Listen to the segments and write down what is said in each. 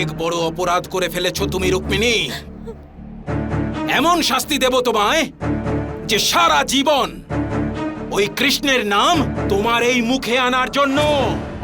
অনেক বড় অপরাধ করে ফেলেছো তুমি, রুক্মিণী। এমন শাস্তি দেব তোমায় যে সারা জীবন ওই কৃষ্ণের নাম তোমার এই মুখে আনার জন্য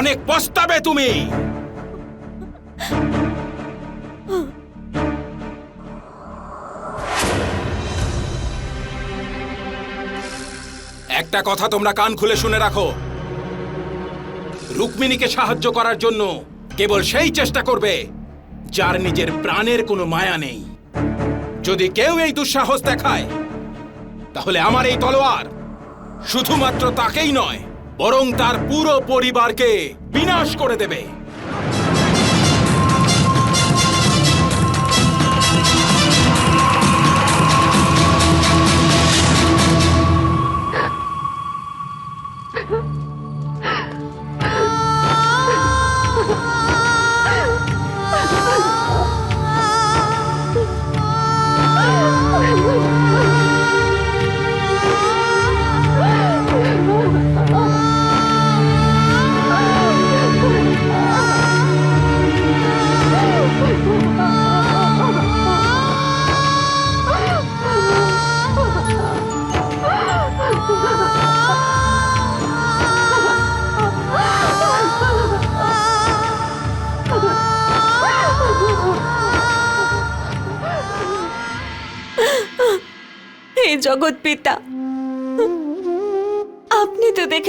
অনেক পস্তাবে তুমি। একটা কথা তোমরা কান খুলে শুনে রাখো। রুক্মিণীকে সাহায্য করার জন্য কেবল সেই চেষ্টা করবে যার নিজের প্রাণের কোনো মায়া নেই। যদি কেউ এই দুঃসাহস দেখায়, তাহলে আমার এই তলোয়ার শুধুমাত্র তাকেই নয়, বরং তার পুরো পরিবারকে বিনাশ করে দেবে।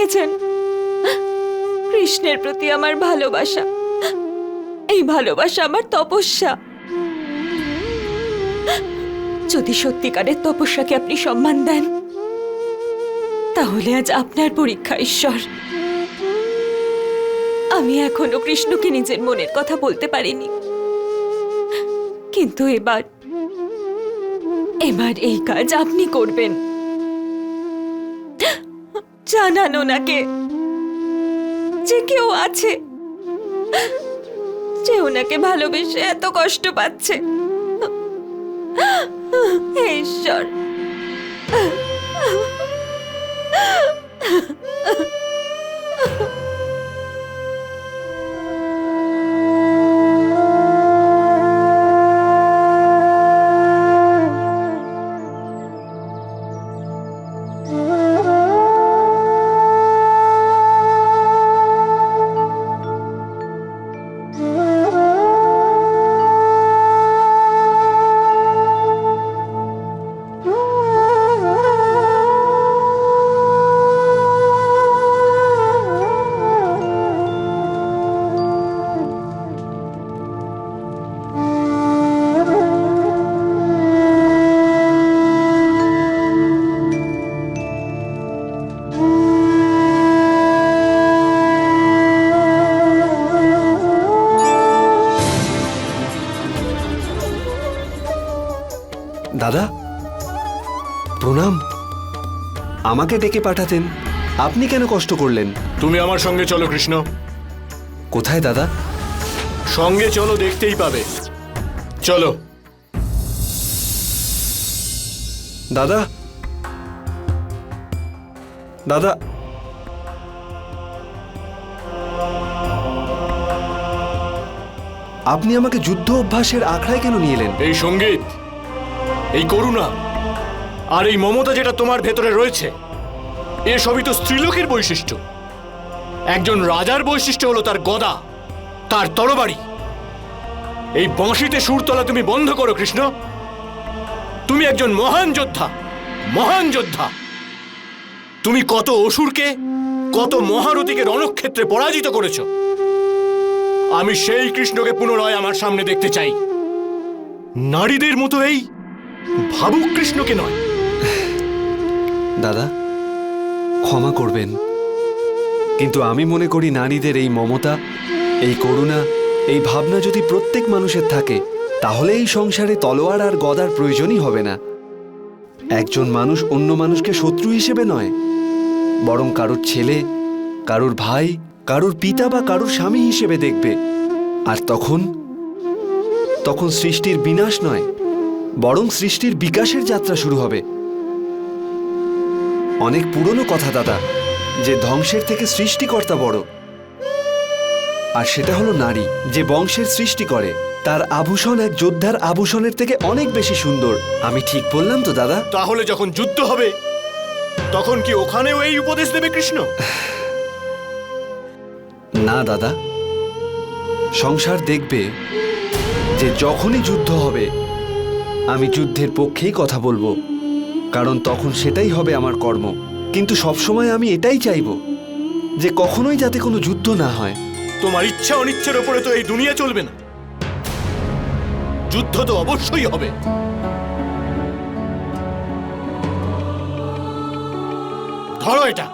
দেখেছেন? কৃষ্ণের প্রতি আমার ভালোবাসা। এই ভালোবাসা আমার তপস্যা। যদি সত্যিকারের তপস্যাকে আপনি সম্মান দেন, তাহলে আজ আপনার পরীক্ষা, ঈশ্বর। আমি এখনও কৃষ্ণকে নিজের মনের কথা বলতে পারিনি। কিন্তু এবার এবার এই কাজ আপনি করবেন। জানান ওনাকে যে কেউ আছে। যে ওনাকে ভালোবেসে এত কষ্ট পাচ্ছে। ঈশ্বর। আমাকে ডেকে পাঠাতেন। আপনি কেন কষ্ট করলেন? তুমি আমার সঙ্গে চলো কৃষ্ণ। কোথায় দাদা? সঙ্গে চলো দেখতেই পাবে। চলো। দাদা? দাদা? আপনি আমাকে যুদ্ধ অভ্যাসের আখড়ায় কেন নিয়ে এলেন? এই সংগীত এই করুণা আর এই মমতা যেটা তোমার ভেতরে রয়েছে, এ সবই তো স্ত্রীলোকের বৈশিষ্ট্য। একজন রাজার বৈশিষ্ট্য হলো তার গদা, তার তরবারি। এই বাঁশিতে সুর তোলা তুমি বন্ধ করো, কৃষ্ণ। তুমি একজন মহান যোদ্ধা মহান যোদ্ধা। তুমি কত অসুরকে, কত মহারথীকে রণক্ষেত্রে পরাজিত করেছ। আমি সেই কৃষ্ণকে পুনরায় আমার সামনে দেখতে চাই। নারীদের মতো এই ভাবুক কৃষ্ণকে নয়। দাদা, ক্ষমা করবেন। কিন্তু আমি মনে করি নারীদের এই মমতা, এই করুণা, এই ভাবনা যদি প্রত্যেক মানুষের থাকে, তাহলে এই সংসারে তলোয়ার আর গদার প্রয়োজনই হবে না। একজন মানুষ অন্য মানুষকে শত্রু হিসেবে নয়, বরং কারোর ছেলে, কারোর ভাই, কারোর পিতা বা কারোর স্বামী হিসেবে দেখবে। আর তখন তখন সৃষ্টির বিনাশ নয়, বরং সৃষ্টির বিকাশের যাত্রা শুরু হবে। অনেক পুরনো কথা দাদা যে ধ্বংসের থেকে সৃষ্টিকর্তা বড়। আর সেটা হলো নারী যে বংশের সৃষ্টি করে। তার আভূষণ এক যোদ্ধার আভূষণের থেকে অনেক বেশি সুন্দর। আমি ঠিক বললাম তো দাদা? তাহলে যখন যুদ্ধ হবে তখন কি ওখানেও এই উপদেশ দেবে কৃষ্ণ? না দাদা। সংসার দেখবে যে যখনই যুদ্ধ হবে আমি যুদ্ধের পক্ষেই কথা বলব। কারণ তখন সেটাই হবে আমার কর্ম। কিন্তু সবসময় আমি এটাই চাইব যে কখনোই যাতে কোনো যুদ্ধ না হয়। তোমার ইচ্ছা অনিচ্ছের ওপরে তো এই দুনিয়া চলবে না। যুদ্ধ তো অবশ্যই হবে। ধরো এটা।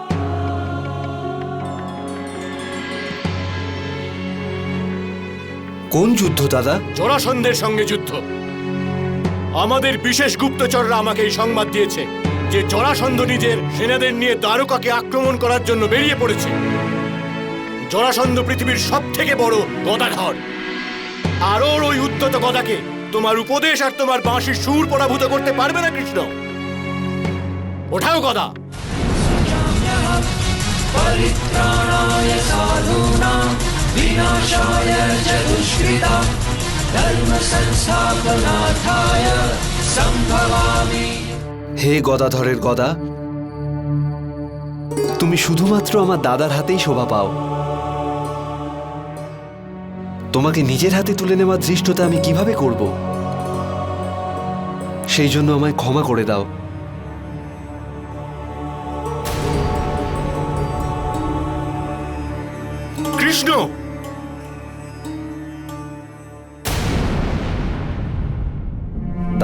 কোন যুদ্ধ দাদা? জরাসন্ধের সঙ্গে যুদ্ধ। আমাদের বিশেষ গুপ্তচররা আমাকে এই সংবাদ দিয়েছে যে জরাসন্ধ নিজের সেনাদের নিয়ে দ্বারকাকে আক্রমণ করার জন্য বেরিয়ে পড়েছে। জরাসন্ধ পৃথিবীর সব থেকে বড় গদাধর। আর ওর ওই উদ্যত গদাকে তোমার উপদেশ আর তোমার বাঁশির সুর পরাভূত করতে পারবে না কৃষ্ণ। ওঠাও গদা। হে গদাধরের গদা তুমি শুধুমাত্র আমার দাদার হাতেই শোভা পাও। তোমাকে নিজের হাতে তুলে নেওয়ার দৃষ্টতা আমি কীভাবে করব? সেই জন্য আমায় ক্ষমা করে দাও। কৃষ্ণ!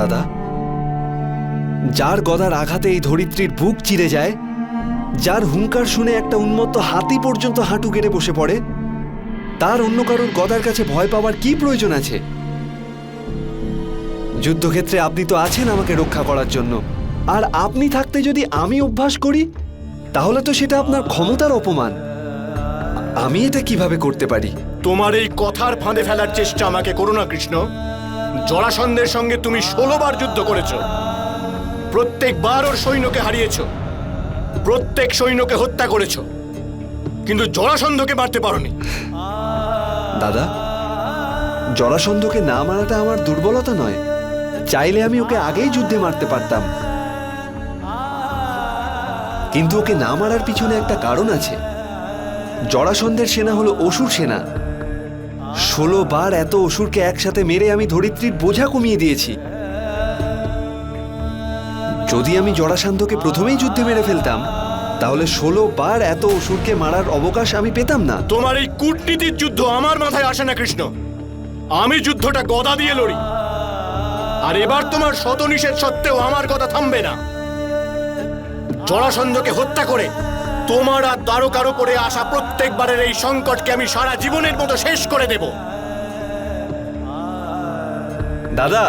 দাদা। যার গদার আঘাতে এই ধরিত্রীর বুক চিরে যায়, যার হুঙ্কার শুনে একটা উন্মত্ত হাতি পর্যন্ত হাঁটু গেড়ে বসে পড়ে, তার অন্য কারোর গদার কাছে ভয় পাওয়ার কি প্রয়োজন আছে? যুদ্ধক্ষেত্রে আপনি তো আছেন আমাকে রক্ষা করার জন্য। আর আপনি থাকতে যদি আমি অভ্যাস করি, তাহলে তো সেটা আপনার ক্ষমতার অপমান। আমি এটা কীভাবে করতে পারি? তোমার এই কথার ফাঁদে ফেলার চেষ্টা আমাকে করো না, কৃষ্ণ। জরাসন্ধের সঙ্গে তুমি ষোলো বার যুদ্ধ করেছ। প্রত্যেকবার ওর সৈন্যকে হারিয়েছ। প্রত্যেক সৈন্যকে হত্যা করেছ। কিন্তু জরাসন্ধকে মারতে পারোনি। দাদা জরাসন্ধকে না মারাটা আমার দুর্বলতা নয়। চাইলে আমি ওকে আগেই যুদ্ধে মারতে পারতাম। কিন্তু ওকে না মারার পিছনে একটা কারণ আছে। জরাসন্ধের সেনা হলো অসুর সেনা। ষোলো বার এত অসুরকে একসাথে মেরে আমি ধরিত্রীর বোঝা কমিয়ে দিয়েছি। যদি আমি জরাসন্ধকে প্রথমেই যুদ্ধে মেরে ফেলতাম, তাহলে ষোলো বার এত অসুরকে মারার অবকাশ আমি পেতাম না। তোমার এই কূটনীতির যুদ্ধ আমার মাথায় আসে না, কৃষ্ণ। আমি যুদ্ধটা গদা দিয়ে লড়ি। আর এবার তোমার শত নিষেধ সত্ত্বেও আমার কথা থামবে না। জরাসন্ধকে হত্যা করে তোমার আর দ্বারকার উপরে আসা প্রত্যেকবারের এই সংকটকে আমি সারা জীবনের মতো শেষ করে দেব। দাদা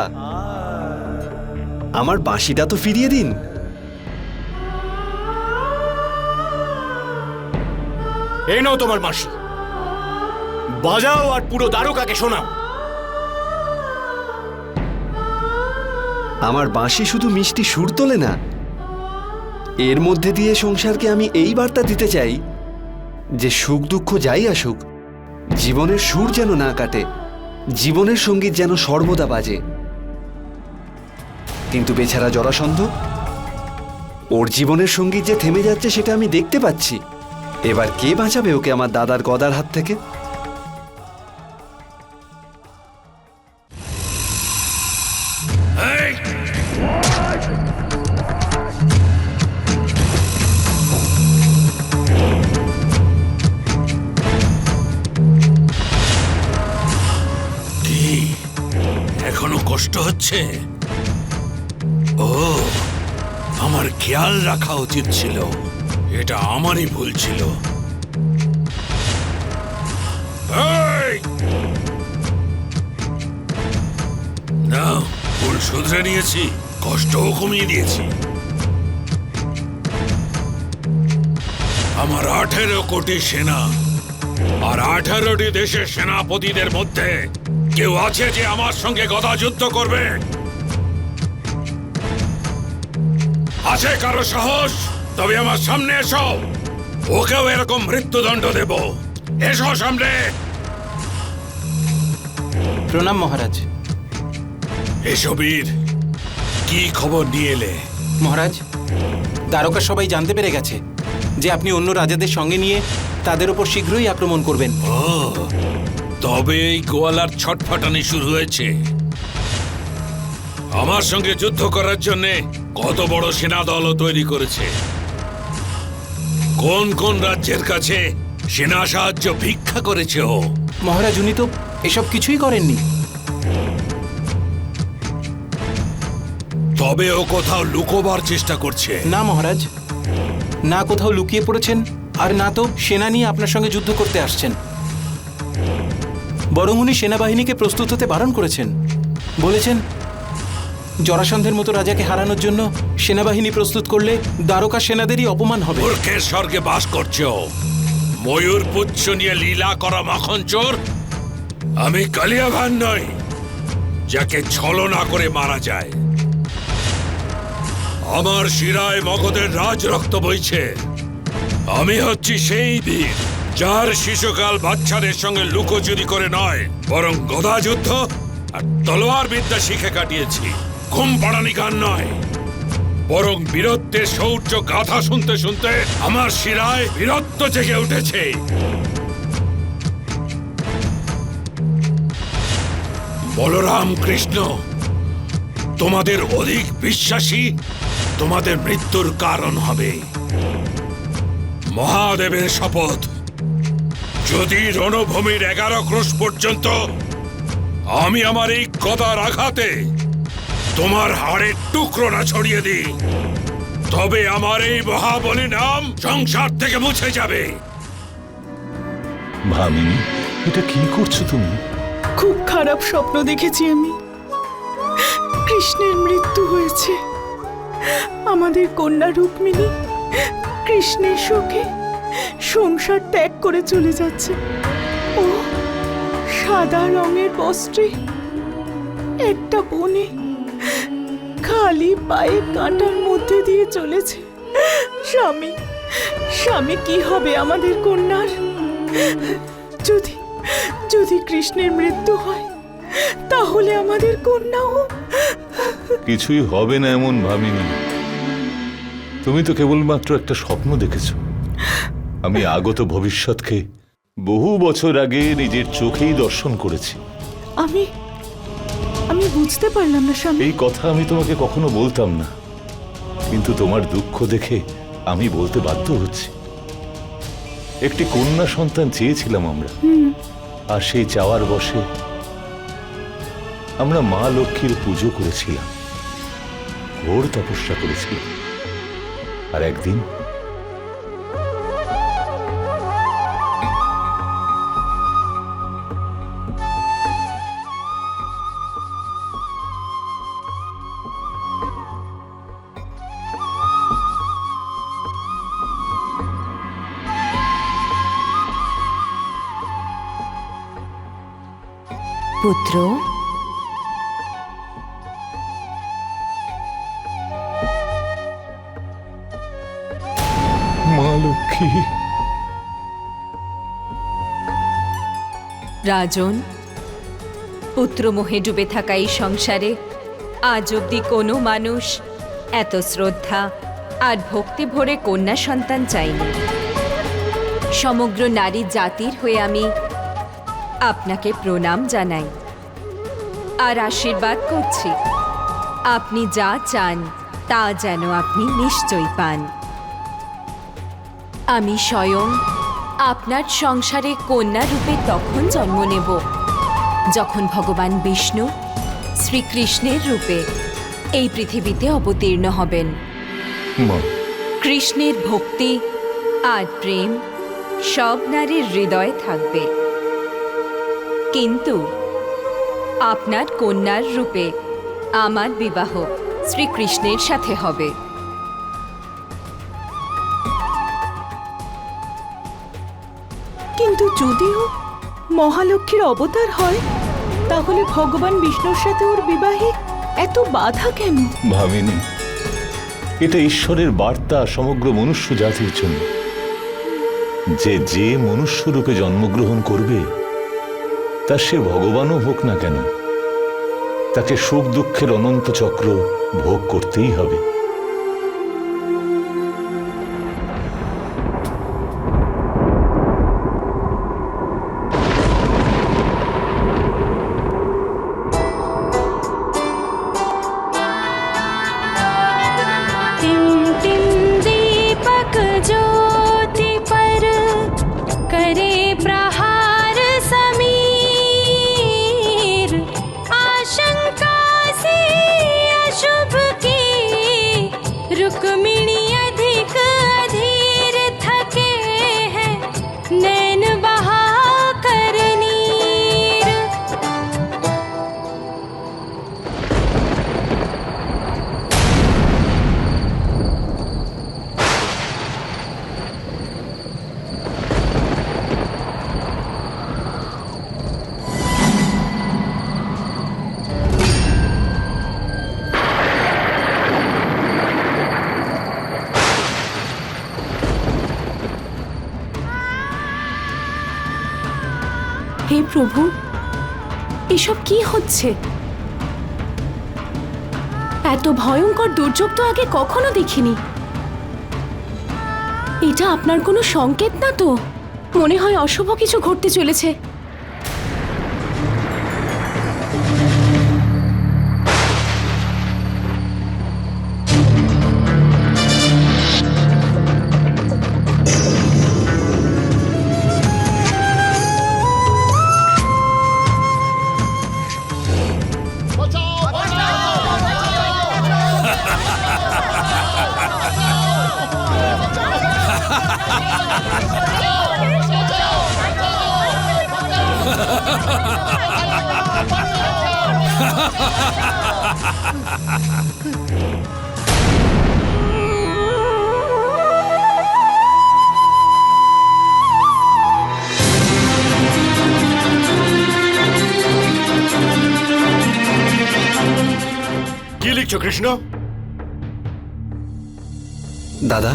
আমার বাঁশিটা তো ফিরিয়ে দিন। এই নাও তোমার বাঁশি। বাজাও আর পুরো দ্বারকাকে শোনাও। আমার বাঁশি শুধু মিষ্টি সুর তোলে না এর মধ্যে দিয়ে সংসারকে আমি এই বার্তা দিতে চাই যে সুখ দুঃখ যাই আসুক, জীবনের সুর যেন না কাটে, জীবনের সংগীত যেন সর্বদা বাজে। কিন্তু বেচারা জরাসন্ধ, ওর জীবনের সংগীত যে থেমে যাচ্ছে সেটা আমি দেখতে পাচ্ছি। এবার কে বাঁচাবে ওকে আমার দাদার গদার হাত থেকে? হচ্ছে। ও, আমার খেয়াল রাখা উচিত ছিল। এটা আমারই ভুল ছিল। না ভুল শুধরে নিয়েছি। কষ্টও কমিয়ে দিয়েছি। আমার আঠেরো কোটি সেনা আর আঠারোটি দেশের সেনাপতিদের মধ্যে কেউ আছে যে আমার সঙ্গে গদা যুদ্ধ করবে? আছে কারও সাহস? তবে আমার সামনে এসো। ওকেও এরকম মৃত্যুদণ্ড দেব। এসো সামনে। প্রণাম মহারাজ। এসবীর কি খবর নিয়ে এলে? মহারাজ দ্বারকা সবাই জানতে পেরে গেছে যে আপনি অন্য রাজাদের সঙ্গে নিয়ে তাদের উপর শীঘ্রই আক্রমণ করবেন। তবে এই গোয়ালার ছটফটানি শুরু হয়েছে। আমার সঙ্গে যুদ্ধ করার জন্য কত বড় সেনা দলও তৈরি করেছে। কোন কোন রাজ্যের কাছে সেনা সাহায্য ভিক্ষা করেছে ও? মহারাজ উনি তো এসব কিছুই করেননি। তবে ও কোথাও লুকোবার চেষ্টা করছে। না মহারাজ না কোথাও লুকিয়ে পড়েছেন আর না তো সেনা নিয়ে আপনার সঙ্গে যুদ্ধ করতে আসছেন। বরং উনি সেনাবাহিনীকে প্রস্তুত হতে বারণ করেছেন। বলেছেন, জরাসন্ধের মতো রাজাকে হারানোর জন্য সেনাবাহিনী প্রস্তুত করলে দ্বারকা সেনাদেরই অপমান হবে। মূর্খের স্বর্গে বাস করছে। ময়ূর পুচ্ছ নিয়ে লীলা করা মাখন চোর আমি কালিয়া ভান নই, যাকে ছলনা করে মারা যায়। আমার শিরায় মগধের রাজ রক্ত বইছে। আমি হচ্ছি সেই বীর। যার শিশুকাল বাচ্চাদের সঙ্গে লুকোচুরি করে নয়, বরং গদা যুদ্ধ আর তলোয়ার বিদ্যা শিখে কাটিয়েছি। ঘুম পাড়ানি গান নয়। বরং বীরত্বের শৌর্য গাথা শুনতে শুনতে আমার শিরায় বীরত্ব জেগে উঠেছে। বলরাম কৃষ্ণ, তোমাদের অধিক বিশ্বাসী তোমাদের মৃত্যুর কারণ হবে। মহাদেবের শপথ। যদি রণভূমির এগারো ক্রোশ পর্যন্ত আমি আমার এই গদার আঘাতে তোমার হাড়ের টুকরো না ছড়িয়ে দিই তবে আমার এই মহাবলী নাম সংসার থেকে মুছে যাবে। ভামিনী এটা কি করছ তুমি? খুব খারাপ স্বপ্ন দেখেছি আমি। কৃষ্ণের মৃত্যু হয়েছে। আমাদের কন্যা রুক্মিণী কৃষ্ণের শোকে সংসার ত্যাগ করে চলে যাচ্ছে। ও, সাদা রঙের বস্ত্রে, একটা বনে খালি পায়ে কাঁটার মধ্যে দিয়ে চলেছে। স্বামী স্বামী, কি হবে আমাদের কন্যার? যদি যদি কৃষ্ণের মৃত্যু হয়, তাহলে আমাদের কন্যাও? কিছুই হবে না এমন ভাবিনি। তুমি তো কেবলমাত্র একটা স্বপ্ন দেখেছ। আমি আগত ভবিষ্যৎকে বহু বছর আগে নিজের চোখেই দর্শন করেছি। আমি আমি বুঝতে পারলাম না স্বামী। এই কথা আমি তোমাকে কখনো বলতাম না। কিন্তু তোমার দুঃখ দেখে আমি বলতে বাধ্য হচ্ছি। একটি কন্যা সন্তান চেয়েছিলাম আমরা। আর সেই চাওয়ার বসে আমরা মা লক্ষ্মীর পুজো করেছিলাম। ঘোর তপস্যা করেছিলাম। আর একদিন পুত্র? মা লক্ষ্মী। রাজন পুত্রমোহে ডুবে থাকা এই সংসারে আজ অবধি কোনো মানুষ এত শ্রদ্ধা আর ভক্তি ভরে কন্যা সন্তান চাইনি সমগ্র নারী জাতির হয়ে আমি আপনাকে প্রণাম জানাই। আর আশীর্বাদ করছি আপনি যা চান তা যেন আপনি নিশ্চয়ই পান। আমি স্বয়ং আপনার সংসারে কন্যা রূপে তখন জন্ম নেব যখন ভগবান বিষ্ণু শ্রীকৃষ্ণের রূপে এই পৃথিবীতে অবতীর্ণ হবেন। কৃষ্ণের ভক্তি আর প্রেম সব নারীর হৃদয়ে থাকবে। কিন্তু আপনার কন্যার রূপে আমার বিবাহ শ্রীকৃষ্ণের সাথে হবে। কিন্তু যদিও মহালক্ষ্মীর অবতার হয় তাহলে ভগবান বিষ্ণুর সাথে ওর বিবাহে এত বাধা কেন? ভাবিনি। এটা ঈশ্বরের বার্তা সমগ্র মনুষ্য জাতির জন্য। যে যে মনুষ্য রূপে জন্মগ্রহণ করবে তা সে ভগবানও হোক না কেন? তাকে সুখ দুঃখের অনন্ত চক্র ভোগ করতেই হবে। প্রভু, এসব কি হচ্ছে? এত ভয়ঙ্কর দুর্যোগ তো আগে কখনো দেখিনি। এটা আপনার কোনো সংকেত না তো? মনে হয় অশুভ কিছু ঘটতে চলেছে। কি লিখছো কৃষ্ণ? দাদা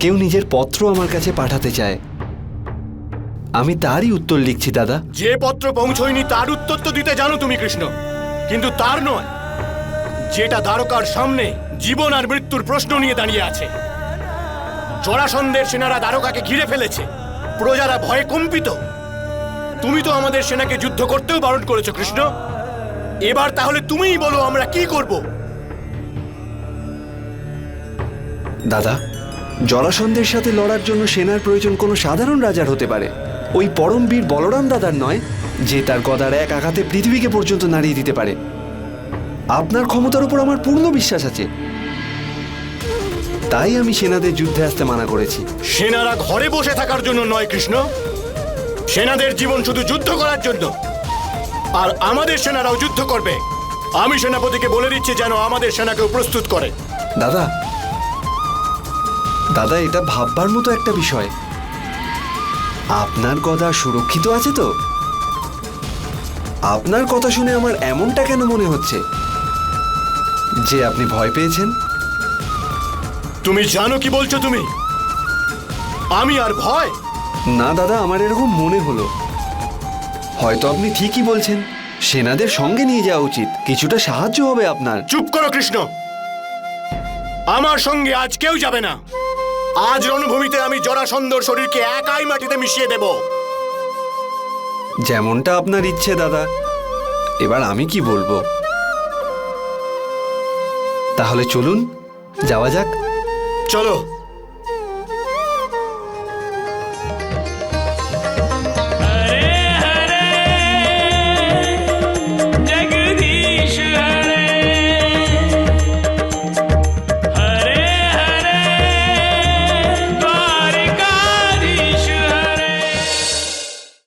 কেউ নিজের পত্র আমার কাছে পাঠাতে চায়। আমি তারই উত্তর লিখছি দাদা। যে পত্র পৌঁছয়নি তার উত্তর তো দিতে জানো তুমি কৃষ্ণ। কিন্তু তার নয়। যেটা দ্বারকার সামনে জীবন আর মৃত্যুর প্রশ্ন নিয়ে দাঁড়িয়ে আছে। জরাসন্ধের সেনারা দ্বারকাকে ঘিরে ফেলেছে। প্রজারা ভয়ে কম্পিত। তুমি তো আমাদের সেনাকে যুদ্ধ করতেও বারণ করেছ, কৃষ্ণ। এবার তাহলে তুমিই বলো আমরা কি করব। দাদা, জরাসন্ধের সাথে লড়ার জন্য সেনার প্রয়োজন কোনো সাধারণ রাজার হতে পারে। ওই পরমবীর বলরাম দাদার নয় যে তার গদার এক আঘাতে পৃথিবীকে পর্যন্ত নাড়িয়ে দিতে পারে। আপনার ক্ষমতার উপর আমার পূর্ণ বিশ্বাস আছে। তাই আমি সেনাদের যুদ্ধে আসতে মানা করেছি। সেনারা ঘরে বসে থাকার জন্য নয় কৃষ্ণ। সেনাদের জীবন শুধু যুদ্ধ করার জন্য। আর আমাদের সেনারাও যুদ্ধ করবে। আমি সেনাপতিকে বলে দিচ্ছি যেন আমাদের সেনাকেও প্রস্তুত করে। দাদা দাদা এটা ভাববার মতো একটা বিষয়। আপনার গদা সুরক্ষিত আছে তো? আপনার কথা শুনে আমার এমনটা কেন মনে হচ্ছে? যে আপনি ভয় পেয়েছেন? তুমি জানো কি বলছো তুমি? আমি আর ভয়? না দাদা আমার এরকম মনে হলো। হয়তো আপনি ঠিকই বলছেন সেনাদের সঙ্গে নিয়ে যাওয়া উচিত। কিছুটা সাহায্য হবে আপনার। চুপ করো কৃষ্ণ। আমার সঙ্গে আজ কেউ যাবে না। আজ রণভূমিতে আমি জরাসন্ধর শরীরকে একাই মাটিতে মিশিয়ে দেব। যেমনটা আপনার ইচ্ছে দাদা। এবার আমি কি বলব? তাহলে চলুন যাওয়া যাক। চলো।